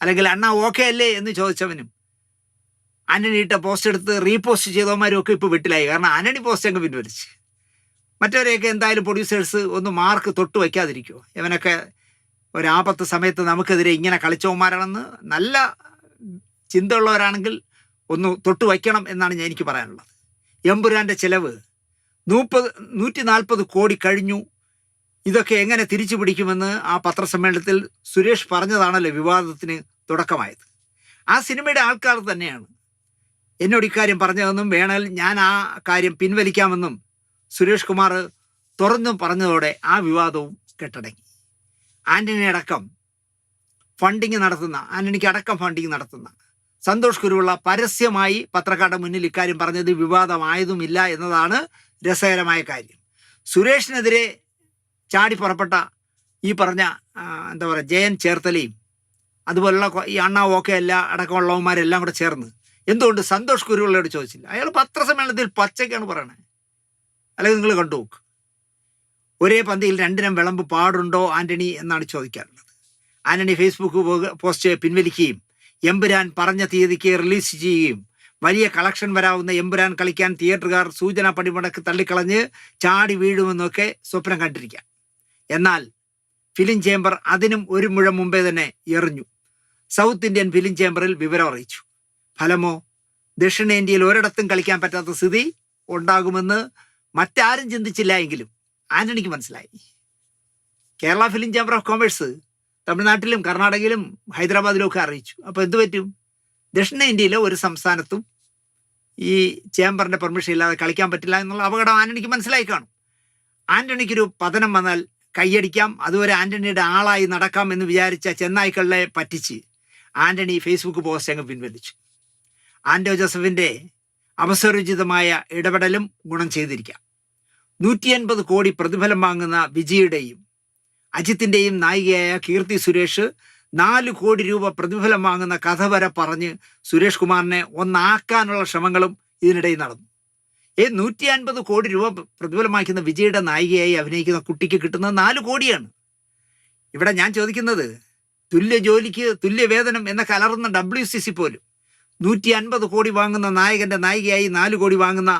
അല്ലെങ്കിൽ അണ്ണ ഓക്കെ അല്ലേ എന്ന് ചോദിച്ചവനും ആന്റണി ഇട്ട പോസ്റ്റ് എടുത്ത് റീപോസ്റ്റ് ചെയ്തവന്മാരും ഒക്കെ ഇപ്പോൾ വെട്ടിലായി. കാരണം ആന്റണി പോസ്റ്റ് അങ്ങ് പിൻവലിച്ച്. മറ്റവരെയൊക്കെ എന്തായാലും പ്രൊഡ്യൂസേഴ്സ് ഒന്ന് മാർക്ക് തൊട്ട് വയ്ക്കാതിരിക്കുമോ ഇവനൊക്കെ ഒരാപത്ത് സമയത്ത് നമുക്കെതിരെ ഇങ്ങനെ കളിച്ചവന്മാരാണെന്ന് നല്ല ചിന്തയുള്ളവരാണെങ്കിൽ ഒന്ന് തൊട്ട് വയ്ക്കണം എന്നാണ് ഞാൻ എനിക്ക് പറയാനുള്ളത്. എമ്പുരാന്റെ ചിലവ് നൂപ്പത് നൂറ്റി നാൽപ്പത് കോടി കഴിഞ്ഞു. ഇതൊക്കെ എങ്ങനെ തിരിച്ചു പിടിക്കുമെന്ന് ആ പത്രസമ്മേളനത്തിൽ സുരേഷ് പറഞ്ഞതാണല്ലോ വിവാദത്തിന് തുടക്കമായത്. ആ സിനിമയുടെ ആൾക്കാർ തന്നെയാണ്. എന്നോട് ഇക്കാര്യം പറഞ്ഞതെന്നും വേണേൽ ഞാൻ ആ കാര്യം പിൻവലിക്കാമെന്നും സുരേഷ് കുമാർ തുറന്നു പറഞ്ഞതോടെ ആ വിവാദവും കെട്ടടങ്ങി. ആന്റണി അടക്കം ഫണ്ടിങ് നടത്തുന്ന ആന്റണിക്ക് അടക്കം ഫണ്ടിങ് നടത്തുന്ന. സന്തോഷ് കുരുവിള്ള പരസ്യമായി പത്രക്കാരുടെ മുന്നിൽ ഇക്കാര്യം പറഞ്ഞത് വിവാദമായതുമില്ല എന്നതാണ് രസകരമായ കാര്യം. സുരേഷിനെതിരെ ചാടി പുറപ്പെട്ട ഈ പറഞ്ഞ എന്താ പറയുക ജയൻ ചേർത്തലയും അതുപോലുള്ള ഈ അണ്ണ ഓക്കെ എല്ലാ അടക്കമുള്ളവന്മാരെല്ലാം കൂടെ ചേർന്ന്. എന്തുകൊണ്ട്? സന്തോഷ് കുരുവുള്ളയോട് ചോദിച്ചില്ല. അയാൾ പത്രസമ്മേളനത്തിൽ പച്ചയ്ക്കാണ് പറയണത് അല്ലെങ്കിൽ നിങ്ങൾ കണ്ടു നോക്ക് ഒരേ പന്തിയിൽ രണ്ടിനം വിളമ്പ് പാടുണ്ടോ ആന്റണി എന്നാണ് ചോദിക്കാറുള്ളത്. ആന്റണി ഫേസ്ബുക്ക് പോസ്റ്റ് പിൻവലിക്കുകയും എമ്പുരാൻ പറഞ്ഞ തീയതിക്ക് റിലീസ് ചെയ്യുകയും വലിയ കളക്ഷൻ വരാവുന്ന എമ്പുരാൻ കളിക്കാൻ തിയേറ്ററുകാർ സൂചന പടിമുടക്ക് തള്ളിക്കളഞ്ഞ് ചാടി വീഴുമെന്നൊക്കെ സ്വപ്നം കണ്ടിരിക്കാം. എന്നാൽ ഫിലിം ചേംബർ അതിനും ഒരു മുഴം മുമ്പേ തന്നെ എറിഞ്ഞു. സൗത്ത് ഇന്ത്യൻ ഫിലിം ചേംബറിൽ വിവരം അറിയിച്ചു. ഫലമോ? ദക്ഷിണേന്ത്യയിൽ ഒരിടത്തും കളിക്കാൻ പറ്റാത്ത സ്ഥിതി ഉണ്ടാകുമെന്ന് മറ്റാരും ചിന്തിച്ചില്ല എങ്കിലും ആന്റണിക്ക് മനസ്സിലായി. Kerala film chamber of commerce തമിഴ്നാട്ടിലും കർണാടകയിലും ഹൈദരാബാദിലും ഒക്കെ അറിയിച്ചു. അപ്പോൾ എന്ത് പറ്റും? ദക്ഷിണേന്ത്യയിലെ ഒരു സംസ്ഥാനത്തും ഈ ചേംബറിന്റെ പെർമിഷൻ ഇല്ലാതെ കളിക്കാൻ പറ്റില്ല എന്നുള്ള അപകടം ആന്റണിക്ക് മനസ്സിലായി കാണും. ആന്റണിക്കൊരു പതനം വന്നാൽ കൈയടിക്കാം. അതുവരെ ആന്റണിയുടെ ആളായി നടക്കാം എന്ന് വിചാരിച്ച ചെന്നായ്ക്കളെ പറ്റിച്ച് ആന്റണി ഫേസ്ബുക്ക് പോസ്റ്റ് അങ്ങ് പിൻവലിച്ചു. ആൻഡോ ജോസഫിന്റെ അവസരോചിതമായ ഇടപെടലും ഗുണം ചെയ്തിരിക്കാം. നൂറ്റി അൻപത് കോടി പ്രതിഫലം വാങ്ങുന്ന വിജയുടെയും അജിത്തിന്റെയും നായികയായ കീർത്തി സുരേഷ് നാല് കോടി രൂപ പ്രതിഫലം വാങ്ങുന്ന കഥ വരെ പറഞ്ഞ് സുരേഷ് കുമാറിനെ ഒന്നാക്കാനുള്ള ശ്രമങ്ങളും ഇതിനിടയിൽ നടന്നു. ഏ നൂറ്റി അൻപത് കോടി രൂപ പ്രതിഫലം വാങ്ങിക്കുന്ന വിജയുടെ നായികയായി അഭിനയിക്കുന്ന കുട്ടിക്ക് കിട്ടുന്നത് നാല് കോടിയാണ്. ഇവിടെ ഞാൻ ചോദിക്കുന്നത് തുല്യ ജോലിക്ക് തുല്യ വേതനം എന്ന കലർന്ന ഡബ്ല്യു സി സി പോലും നൂറ്റി അൻപത് കോടി വാങ്ങുന്ന നായകന്റെ നായികയായി നാല് കോടി വാങ്ങുന്ന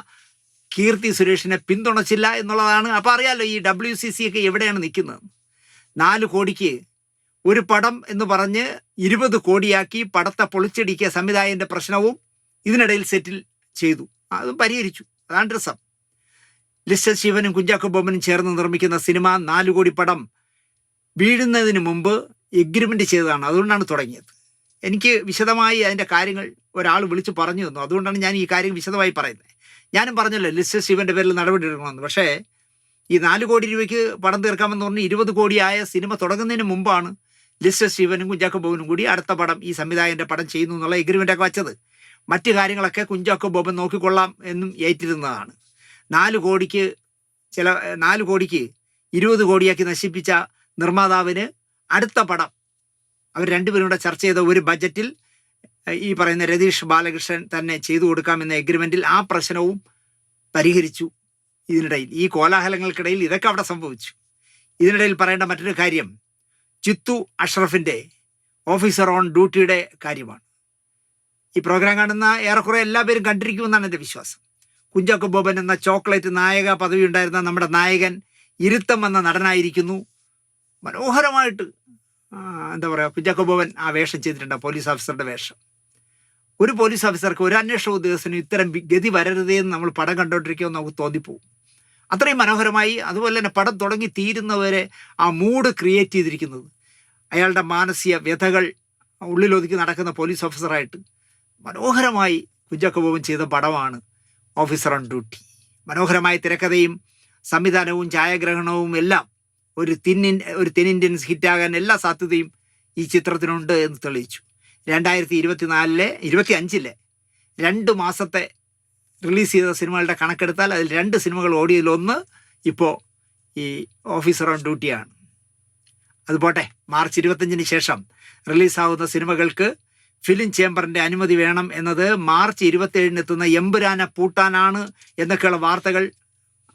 കീർത്തി സുരേഷിനെ പിന്തുണച്ചില്ല എന്നുള്ളതാണ്. അപ്പോൾ അറിയാലോ ഈ ഡബ്ല്യു സി സി ഒക്കെ എവിടെയാണ് നിൽക്കുന്നത്? നാല് കോടിക്ക് ഒരു പടം എന്ന് പറഞ്ഞ് ഇരുപത് കോടിയാക്കി പടത്തെ പൊളിച്ചടിക്കിയ സംവിധായകന്റെ പ്രശ്നവും ഇതിനിടയിൽ സെറ്റിൽ ചെയ്തു. അതും പരിഹരിച്ചു. അതാണ് രസം. ലിസ്റ്റർ ശിവനും കുഞ്ചാക്കോ ബൊമ്മനും ചേർന്ന് നിർമ്മിക്കുന്ന സിനിമ നാല് കോടി പടം വീഴുന്നതിന് മുമ്പ് എഗ്രിമെന്റ് ചെയ്തതാണ്. അതുകൊണ്ടാണ് തുടങ്ങിയത്. എനിക്ക് വിശദമായി അതിന്റെ കാര്യങ്ങൾ ഒരാൾ വിളിച്ച് പറഞ്ഞു തന്നു. അതുകൊണ്ടാണ് ഞാൻ ഈ കാര്യം വിശദമായി പറയുന്നത്. ഞാനും പറഞ്ഞല്ലോ ലിസ്റ്റ് ശിവന്റെ പേരിൽ നടപടി എടുക്കണമെന്ന് പക്ഷേ ഈ നാല് കോടി രൂപയ്ക്ക് പണം തീർക്കാമെന്ന് പറഞ്ഞ് ഇരുപത് കോടിയായ സിനിമ തുടങ്ങുന്നതിന് മുമ്പാണ് ലിസ്റ്റ് ശിവനും കുഞ്ചാക്കോ ബോബനും കൂടി അടുത്ത പടം ഈ സംവിധായകന്റെ പടം ചെയ്യുന്നു എന്നുള്ള എഗ്രിമെന്റ് ഒക്കെ വച്ചത്. മറ്റു കാര്യങ്ങളൊക്കെ കുഞ്ചാക്കോ ബോബൻ നോക്കിക്കൊള്ളാം എന്നും ഏറ്റിരുന്നതാണ്. നാല് കോടിക്ക് ചില നാല് കോടിക്ക് ഇരുപത് കോടിയാക്കി നശിപ്പിച്ച നിർമ്മാതാവിന് അടുത്ത പടം അവർ രണ്ടുപേരും കൂടെ ചർച്ച ചെയ്ത ഒരു ബജറ്റിൽ ഈ പറയുന്ന രതീഷ് ബാലകൃഷ്ണൻ തന്നെ ചെയ്തു കൊടുക്കാമെന്ന എഗ്രിമെന്റിൽ ആ പ്രശ്നവും പരിഹരിച്ചു. ഇതിനിടയിൽ ഈ കോലാഹലങ്ങൾക്കിടയിൽ ഇതൊക്കെ അവിടെ സംഭവിച്ചു. ഇതിനിടയിൽ പറയേണ്ട മറ്റൊരു കാര്യം ചിത്തു അഷ്റഫിന്റെ ഓഫീസർ ഓൺ ഡ്യൂട്ടിയുടെ കാര്യമാണ്. ഈ പ്രോഗ്രാം കാണുന്ന ഏറെക്കുറെ എല്ലാ പേരും കണ്ടിരിക്കുമെന്നാണ് എന്റെ വിശ്വാസം. കുഞ്ചാക്കോ ബോബൻ എന്ന ചോക്ലേറ്റ് നായക പദവി ഉണ്ടായിരുന്ന നമ്മുടെ നായകൻ ഇരുത്തം എന്ന നടനായിരിക്കുന്നു. മനോഹരമായിട്ട് എന്താ പറയുക കുഞ്ചാക്കോ ബോബൻ ആ വേഷം ചെയ്തിട്ടുണ്ട് പോലീസ് ഓഫീസറുടെ വേഷം. ഒരു പോലീസ് ഓഫീസർക്ക് ഒരു അന്വേഷണ ഉദ്യോഗസ്ഥനും ഇത്തരം ഗതി വരരുതേ എന്ന് നമ്മൾ പടം കണ്ടോണ്ടിരിക്കുമെന്ന് നമുക്ക് തോന്നിപ്പോവും. അത്രയും മനോഹരമായി അതുപോലെ തന്നെ പടം തുടങ്ങി തീരുന്നവരെ ആ മൂഡ് ക്രിയേറ്റ് ചെയ്തിരിക്കുന്നത്. അയാളുടെ മാനസിക വ്യഥകൾ ഉള്ളിലൊതുക്കി നടക്കുന്ന പോലീസ് ഓഫീസറായിട്ട് മനോഹരമായി കുഞ്ചാക്കോ ബോബൻ ചെയ്ത പടമാണ് ഓഫീസർ ഓൺ ഡ്യൂട്ടി. മനോഹരമായ തിരക്കഥയും സംവിധാനവും ഛായാഗ്രഹണവും എല്ലാം ഒരു തിന്നിൻ ഒരു തെന്നിന്ത്യൻസ് ഹിറ്റാകാൻ എല്ലാ സാധ്യതയും ഈ ചിത്രത്തിനുണ്ട് എന്ന് തെളിയിച്ചു. രണ്ടായിരത്തി ഇരുപത്തിനാലിലെ ഇരുപത്തി അഞ്ചിലെ രണ്ട് മാസത്തെ റിലീസ് ചെയ്ത സിനിമകളുടെ കണക്കെടുത്താൽ അതിൽ രണ്ട് സിനിമകൾ ഓടിയതിലൊന്ന് ഇപ്പോൾ ഈ ഓഫീസർ ഓൺ ഡ്യൂട്ടിയാണ്. അതുപോട്ടെ മാർച്ച് ഇരുപത്തഞ്ചിന് ശേഷം റിലീസാവുന്ന സിനിമകൾക്ക് ഫിലിം ചേംബറിന്റെ അനുമതി വേണം എന്നത് മാർച്ച് ഇരുപത്തേഴിന് എത്തുന്ന എമ്പുരാനെ പൂട്ടാനാണ് എന്നൊക്കെയുള്ള വാർത്തകൾ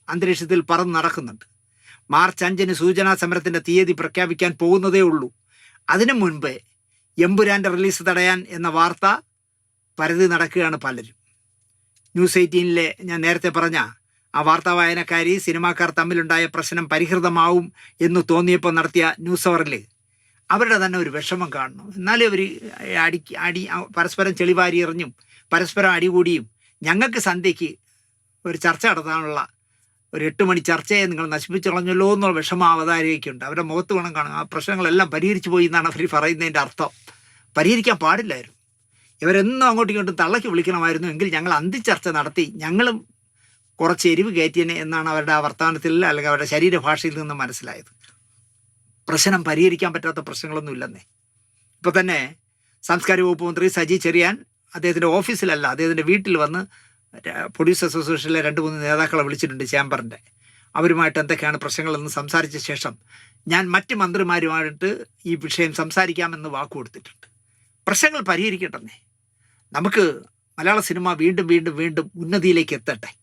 അന്തരീക്ഷത്തിൽ പറന്ന് നടക്കുന്നുണ്ട്. മാർച്ച് അഞ്ചിന് സൂചനാ സമരത്തിന്റെ തീയതി പ്രഖ്യാപിക്കാൻ പോകുന്നതേ ഉള്ളൂ. അതിനു മുൻപ് എമ്പുരാന്റെ റിലീസ് തടയാൻ എന്ന വാർത്ത പരതി നടക്കുകയാണ് പലരും. ന്യൂസ് എയ്റ്റീനിലെ ഞാൻ നേരത്തെ പറഞ്ഞ ആ വാർത്താ വായനക്കാരി സിനിമാക്കാർ തമ്മിലുണ്ടായ പ്രശ്നം പരിഹൃതമാവും എന്ന് തോന്നിയപ്പോൾ നടത്തിയ ന്യൂസ് അവറിൽ അവരുടെ തന്നെ ഒരു വിഷമം കാണുന്നു. എന്നാലും അവർ അടി അടി പരസ്പരം ചെളിവാരി എറിഞ്ഞും പരസ്പരം അടികൂടിയും ഞങ്ങൾക്ക് സന്ധ്യയ്ക്ക് ഒരു ചർച്ച നടത്താനുള്ള ഒരു എട്ട് മണി ചർച്ചയെ നിങ്ങൾ നശിപ്പിച്ചു കളഞ്ഞല്ലോ എന്നുള്ള വിഷമം അവതാരികയ്ക്കുണ്ട്. അവരുടെ മുഖത്ത് വേണം കാണാൻ. ആ പ്രശ്നങ്ങളെല്ലാം പരിഹരിച്ചു പോയി എന്നാണ് അവർ പറയുന്നതിന്റെ അർത്ഥം. പരിഹരിക്കാൻ പാടില്ലായിരുന്നു. ഇവരെന്നും അങ്ങോട്ടും ഇങ്ങോട്ടും തള്ളക്കി വിളിക്കണമായിരുന്നു എങ്കിൽ ഞങ്ങൾ അന്തിച്ചർച്ച നടത്തി ഞങ്ങളും കുറച്ച് എരിവ് കയറ്റിയനെ എന്നാണ് അവരുടെ ആ വർത്തമാനത്തിൽ അല്ലെങ്കിൽ അവരുടെ ശരീരഭാഷയിൽ നിന്ന് മനസ്സിലായത്. പ്രശ്നം പരിഹരിക്കാൻ പറ്റാത്ത പ്രശ്നങ്ങളൊന്നും ഇല്ലെന്നേ. ഇപ്പൊ തന്നെ സാംസ്കാരിക വകുപ്പ് മന്ത്രി സജി ചെറിയാൻ അദ്ദേഹത്തിന്റെ ഓഫീസിലല്ല അദ്ദേഹത്തിന്റെ വീട്ടിൽ വന്ന് പ്രൊഡ്യൂസർ അസോസിയേഷനിലെ രണ്ട് മൂന്ന് നേതാക്കളെ വിളിച്ചിട്ടുണ്ട് ചേംബറിന്റെ അവരുമായിട്ട് എന്തൊക്കെയാണ് പ്രശ്നങ്ങളെന്ന് സംസാരിച്ച ശേഷം ഞാൻ മറ്റ് മന്ത്രിമാരുമായിട്ട് ഈ വിഷയം സംസാരിക്കാമെന്ന് വാക്ക് കൊടുത്തിട്ടുണ്ട്. പ്രശ്നങ്ങൾ പരിഹരിക്കട്ടെന്നേ. നമുക്ക് മലയാള സിനിമ വീണ്ടും വീണ്ടും വീണ്ടും ഉന്നതിയിലേക്ക് എത്തട്ടെ.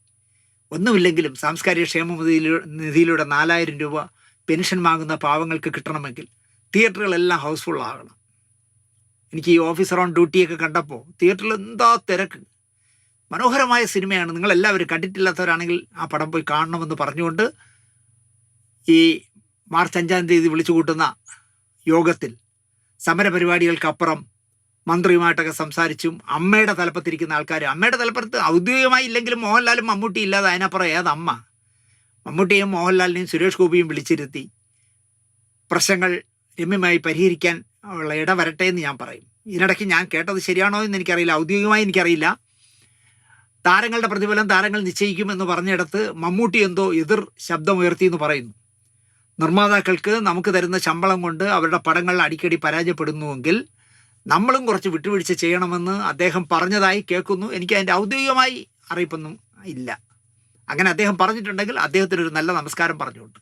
ഒന്നുമില്ലെങ്കിലും സാംസ്കാരിക ക്ഷേമ നിധിയിലൂ- നിധിയിലൂടെ നാലായിരം രൂപ പെൻഷൻ വാങ്ങുന്ന പാവങ്ങൾക്ക് കിട്ടണമെങ്കിൽ തിയേറ്ററുകളെല്ലാം ഹൗസ്ഫുൾ എനിക്ക് ഈ ഓഫീസർ ഓൺ ഡ്യൂട്ടിയൊക്കെ കണ്ടപ്പോൾ തിയേറ്ററിൽ എന്താ തിരക്ക്? മനോഹരമായ സിനിമയാണ്. നിങ്ങൾ എല്ലാവരും കണ്ടിട്ടില്ലാത്തവരാണെങ്കിൽ ആ പടം പോയി കാണണമെന്ന് പറഞ്ഞുകൊണ്ട് ഈ മാർച്ച് അഞ്ചാം തീയതി വിളിച്ചു കൂട്ടുന്ന യോഗത്തിൽ സമരപരിപാടികൾക്കപ്പുറം മന്ത്രിയുമായിട്ടൊക്കെ സംസാരിച്ചും അമ്മയുടെ തലപ്പത്തിരിക്കുന്ന ആൾക്കാർ അമ്മയുടെ തലപ്പത്ത് ഔദ്യോഗികമായി ഇല്ലെങ്കിലും മോഹൻലാലും മമ്മൂട്ടി ഇല്ലാതെ അതിനപ്പുറം ഏത് അമ്മ? മമ്മൂട്ടിയും മോഹൻലാലിനെയും സുരേഷ് ഗോപിയും വിളിച്ചിരുത്തി പ്രശ്നങ്ങൾ രമ്യമായി പരിഹരിക്കാൻ ഉള്ള ഇടവരട്ടെ എന്ന് ഞാൻ പറയും. ഇതിനിടയ്ക്ക് ഞാൻ കേട്ടത് ശരിയാണോ എന്ന് എനിക്കറിയില്ല. ഔദ്യോഗികമായി എനിക്കറിയില്ല. താരങ്ങളുടെ പ്രതിഫലം താരങ്ങൾ നിശ്ചയിക്കുമെന്ന് പറഞ്ഞിടത്ത് മമ്മൂട്ടി എന്തോ എതിർ ശബ്ദമുയർത്തി എന്ന് പറയുന്നു. നിർമ്മാതാക്കൾക്ക് നമുക്ക് തരുന്ന ശമ്പളം കൊണ്ട് അവരുടെ പടങ്ങൾ അടിക്കടി പരാജയപ്പെടുന്നുവെങ്കിൽ നമ്മളും കുറച്ച് വിട്ടുവീഴ്ച ചെയ്യണമെന്ന് അദ്ദേഹം പറഞ്ഞതായി കേൾക്കുന്നു. എനിക്ക് അതിന്റെ ഔദ്യോഗികമായി അറിയിപ്പൊന്നും ഇല്ല. അങ്ങനെ അദ്ദേഹം പറഞ്ഞിട്ടുണ്ടെങ്കിൽ അദ്ദേഹത്തിനൊരു നല്ല നമസ്കാരം പറഞ്ഞുകൊണ്ട്.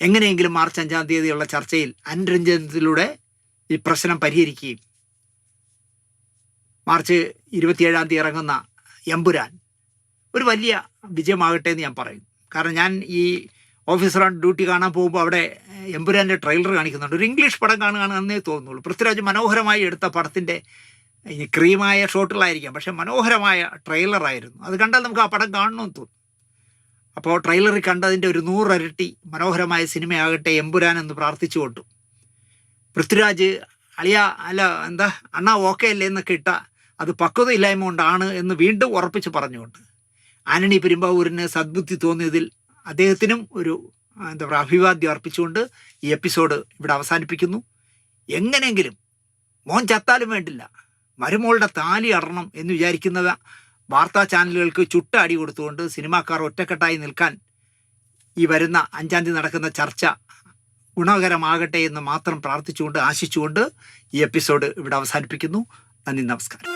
എങ്ങനെയെങ്കിലും മാർച്ച് അഞ്ചാം തീയതിയുള്ള ചർച്ചയിൽ അനുരഞ്ജനത്തിലൂടെ ഈ പ്രശ്നം പരിഹരിക്കുകയും മാർച്ച് ഇരുപത്തിയേഴാം തീയതി ഇറങ്ങുന്ന എമ്പുരാൻ. ഒരു വലിയ വിജയമാകട്ടെ എന്ന് ഞാൻ പറയും. കാരണം ഞാൻ ഈ ഓഫീസർ ഓൺ ഡ്യൂട്ടി കാണാൻ പോകുമ്പോൾ അവിടെ എമ്പുരാന്റെ ട്രെയിലർ കാണിക്കുന്നുണ്ട്. ഒരു ഇംഗ്ലീഷ് പടം കാണുകയാണെന്നേ തോന്നുള്ളൂ പൃഥ്വിരാജ് മനോഹരമായി എടുത്ത പടത്തിന്റെ ഇനി ക്രീമായ ഷോട്ടുകളായിരിക്കാം പക്ഷേ മനോഹരമായ ട്രെയിലറായിരുന്നു. അത് കണ്ടാൽ നമുക്ക് ആ പടം കാണണമെന്ന് തോന്നും. അപ്പോൾ ട്രെയിലറിൽ കണ്ടതിന്റെ ഒരു നൂറരട്ടി മനോഹരമായ സിനിമയാകട്ടെ എമ്പുരാൻ എന്ന് പ്രാർത്ഥിച്ചുകൊണ്ടു പൃഥ്വിരാജ് അളിയ അല്ല എന്താ അണ്ണാ ഓക്കെ അല്ലേ എന്നൊക്കെ ഇട്ട അത് പക്വതയില്ലായ്മ കൊണ്ടാണ് എന്ന് വീണ്ടും ഉറപ്പിച്ച് പറഞ്ഞുകൊണ്ട് ആനണി പെരുമ്പാവൂരിന് സദ്ബുദ്ധി തോന്നിയതിൽ അദ്ദേഹത്തിനും ഒരു എന്താ പറയുക അഭിവാദ്യം അർപ്പിച്ചുകൊണ്ട് ഈ എപ്പിസോഡ് ഇവിടെ അവസാനിപ്പിക്കുന്നു. എങ്ങനെയെങ്കിലും മോൻ ചത്താലും വേണ്ടില്ല മരുമോളുടെ താലി അടണം എന്ന് വിചാരിക്കുന്നത് വാർത്താ ചാനലുകൾക്ക് ചുട്ട അടി കൊടുത്തുകൊണ്ട് സിനിമാക്കാർ ഒറ്റക്കെട്ടായി നിൽക്കാൻ ഈ വരുന്ന അഞ്ചാം തീയതി നടക്കുന്ന ചർച്ച ഗുണകരമാകട്ടെ എന്ന് മാത്രം പ്രാർത്ഥിച്ചുകൊണ്ട് ആശിച്ചുകൊണ്ട് ഈ എപ്പിസോഡ് ഇവിടെ അവസാനിപ്പിക്കുന്നു. നന്ദി നമസ്കാരം